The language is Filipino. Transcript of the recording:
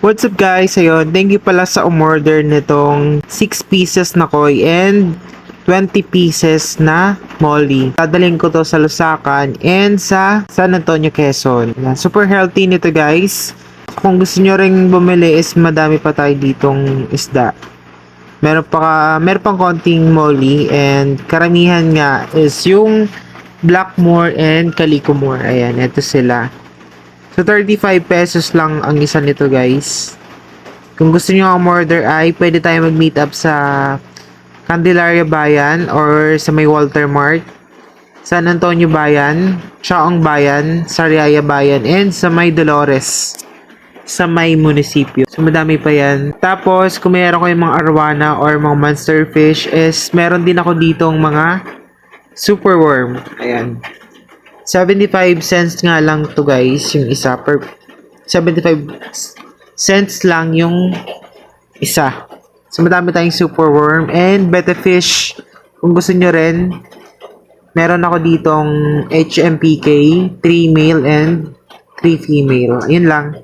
What's up guys? Ayun, thank you pala sa umorder nitong 6 pieces na koi and 20 pieces na molly. Dadalhin ko to sa Lusacan and sa San Antonio, Quezon. Super healthy nito guys. Kung gusto nyo ring bumili is madami pa tayo ditong isda. Meron pa ka, meron pang konting molly and karamihan nga is yung Blackmore and Calicomore. Ayan, ito sila. So, 35 pesos lang ang isa nito, guys. Kung gusto nyo ang order ay pwede tayo mag-meet up sa Candelaria Bayan or sa may Walter Mart, San Antonio Bayan, Chaong Bayan, Sariaya Bayan, and sa may Dolores sa may munisipyo. So, madami pa yan. Tapos, kung meron kayong mga arwana or mga monster fish is meron din ako ditong mga super worm. Ayan. 75 cents nga lang to guys, yung isa per 75 cents lang yung isa. So madami tayong super worm and betta fish. Kung gusto nyo rin, meron ako ditong HMPK, 3 male and 3 female. Ayun lang.